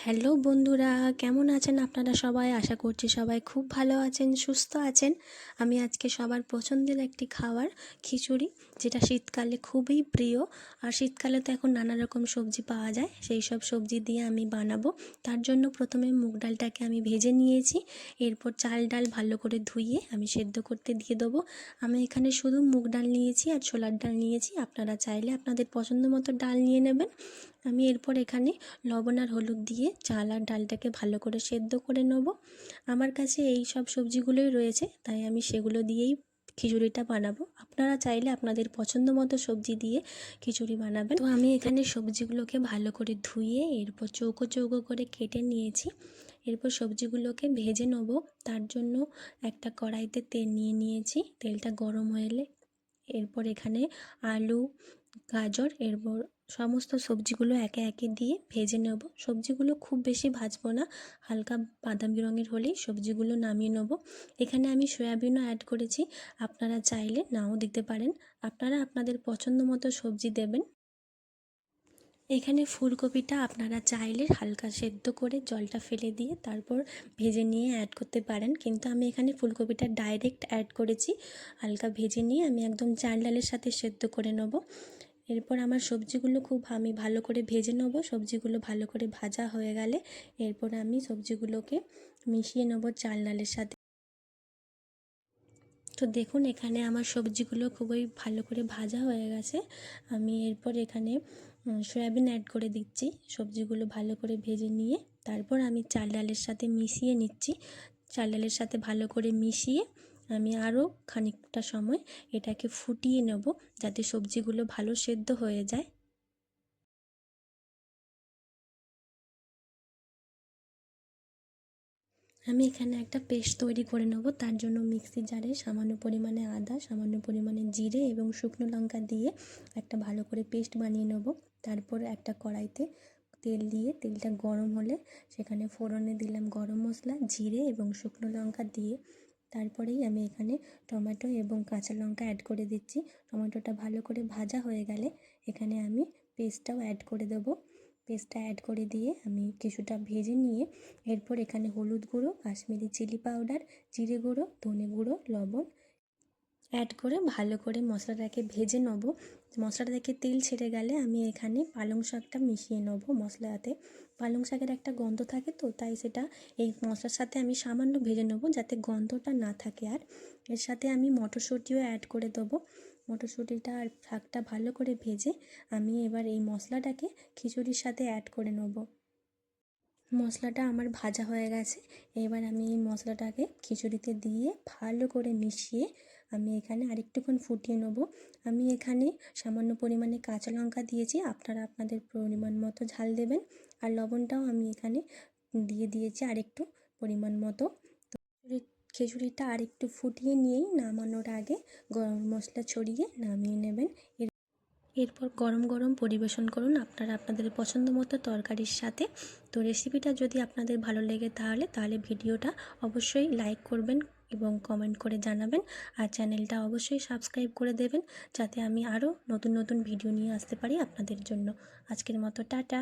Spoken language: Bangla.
হ্যালো বন্ধুরা, কেমন আছেন আপনারা সবাই? আশা করছি সবাই খুব ভালো আছেন, সুস্থ আছেন। আমি আজকে সবার পছন্দের একটি খাবার, খিচুড়ি, যেটা শীতকালে খুবই প্রিয়। আর শীতকালে তো এখন নানা রকম সবজি পাওয়া যায়, সেই সব সবজি দিয়ে আমি বানাবো। তার জন্য প্রথমে মুগ ডালটাকে আমি ভেজে নিয়েছি। এরপর চাল ডাল ভালো করে ধুইয়ে আমি সেদ্ধ করতে দিয়ে দেবো। আমি এখানে শুধু মুগ ডাল নিয়েছি আর ছোলার ডাল নিয়েছি। আপনারা চাইলে আপনাদের পছন্দ মতো ডাল নিয়ে নেবেন। আমি এরপর এখানে লবণ আর হলুদ দিয়ে চাল আর ডালটাকে ভালো করে সেদ্ধ করে নেব। আমার কাছে এই সব সবজিগুলোই রয়েছে, তাই আমি সেগুলো দিয়েই খিচুড়িটা বানাবো। আপনারা চাইলে আপনাদের পছন্দ মতো সবজি দিয়ে খিচুড়ি বানাবেন। তো আমি এখানে সবজিগুলোকে ভালো করে ধুয়ে, এরপর চৌকো চৌকো করে কেটে নিয়েছি। এরপর সবজিগুলোকে ভেজে নেব। তার জন্য একটা কড়াইতে তেল নিয়ে নিয়েছি। তেলটা গরম হলে এরপর এখানে আলু গাজর, এরপর সমস্ত সবজিগুলো একে একে দিয়ে ভেজে নেব। সবজিগুলো খুব বেশি ভাজবো না, হালকা বাদামি রঙের হলেই সবজিগুলো নামিয়ে নেব। এখানে আমি সয়াবিনও অ্যাড করেছি, আপনারা চাইলে নাও দিতে পারেন। আপনারা আপনাদের পছন্দ মতো সবজি দেবেন। এখানে ফুলকপিটা আপনারা চাইলে হালকা সেদ্ধ করে জলটা ফেলে দিয়ে তারপর ভেজে নিয়ে অ্যাড করতে পারেন। কিন্তু আমি এখানে ফুলকপিটা ডাইরেক্ট অ্যাড করেছি, হালকা ভেজে নিয়ে আমি একদম চাল ডালের সাথে সেদ্ধ করে নেব। এরপর আমার সবজিগুলো খুব আমি ভালো করে ভেজে নেব। সবজিগুলো ভালো করে ভাজা হয়ে গেলে এরপর আমি সবজিগুলোকে মিশিয়ে নেব চাল ডালের সাথে। তো দেখুন এখানে আমার সবজিগুলো খুবই ভালো করে ভাজা হয়ে গেছে। আমি এরপর এখানে সয়াবিন অ্যাড করে দিচ্ছি। সবজিগুলো ভালো করে ভেজে নিয়ে তারপর আমি চাল ডালের সাথে মিশিয়ে নিচ্ছি। চাল ডালের সাথে ভালো করে মিশিয়ে আমি আরও খানিকটা সময় এটাকে ফুটিয়ে নেব যাতে সবজিগুলো ভালো সেদ্ধ হয়ে যায়। আমি এখানে একটা পেস্ট তৈরি করে নেব, তার জন্য মিক্সি জারে সামান্য পরিমাণে আদা, সামান্য পরিমাণে জিরে এবং শুকনো লঙ্কা দিয়ে একটা ভালো করে পেস্ট বানিয়ে নেব। তারপর একটা কড়াইতে তেল দিয়ে, তেলটা গরম হলে সেখানে ফোড়নে দিলাম গরম মশলা, জিরে এবং শুকনো লঙ্কা দিয়ে তারপরেই আমি এখানে টমেটো এবং কাঁচা লঙ্কা অ্যাড করে দিচ্ছি। টমেটোটা ভালো করে ভাজা হয়ে গেলে এখানে আমি পেস্টটাও অ্যাড করে দেবো। পেস্টটা অ্যাড করে দিয়ে আমি কিছুটা ভেজে নিয়ে এরপর এখানে হলুদ গুঁড়ো, কাশ্মীরি চিলি পাউডার জিরে গুঁড়ো, ধনে গুঁড়ো, লবণ অ্যাড করে ভালো করে মশলাটাকে ভেজে নেব। মশলাটা থেকে তেল ছেড়ে গেলে আমি এখানে পালং শাকটা মিশিয়ে নেব মশলাতে। পালং শাকের একটা গন্ধ থাকে তো, তাই সেটা এই মশলার সাথে আমি সামান্য ভেজে নেব যাতে গন্ধটা না থাকে আর। এর সাথে আমি মটরশুঁটিও অ্যাড করে দেবো। মটরশুঁটিটা আর শাকটা ভালো করে ভেজে আমি এবার এই মশলাটাকে খিচুড়ির সাথে অ্যাড করে নেব। মশলাটা আমার ভাজা হয়ে গেছে। এবার আমি এই মশলাটাকে খিচুড়িতে দিয়ে ভালো করে মিশিয়ে আমি এখানে আরেকটুক্ষণ ফুটিয়ে নেব। আমি এখানে সামান্য পরিমাণে কাঁচা লঙ্কা দিয়েছি। আপনারা আপনাদের পরিমাণ মতো ঝাল দেবেন। আর লবণটাও আমি এখানে দিয়ে দিয়েছি আরেকটু পরিমাণ মতো। খিচুড়িটা আরেকটু ফুটিয়ে নিয়েই নামানোর আগে গরম মশলা ছড়িয়ে নামিয়ে নেবেন। এর, এরপর গরম গরম পরিবেশন করুন আপনারা আপনাদের পছন্দ মতো তরকারির সাথে। তো রেসিপিটা যদি আপনাদের ভালো লেগে তাহলে তাহলে ভিডিওটা অবশ্যই লাইক করবেন এবং কমেন্ট করে জানাবেন। আর চ্যানেলটা অবশ্যই সাবস্ক্রাইব করে দেবেন, যাতে আমি আরও নতুন নতুন ভিডিও নিয়ে আসতে পারি আপনাদের জন্য। আজকের মতো, টাটা।